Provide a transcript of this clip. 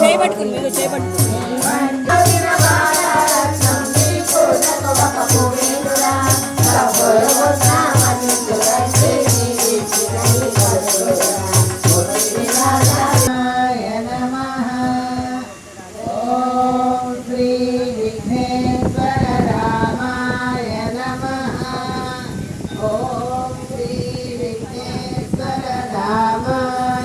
చేయబట్టుకుని మీరు చేయబట్టుకుని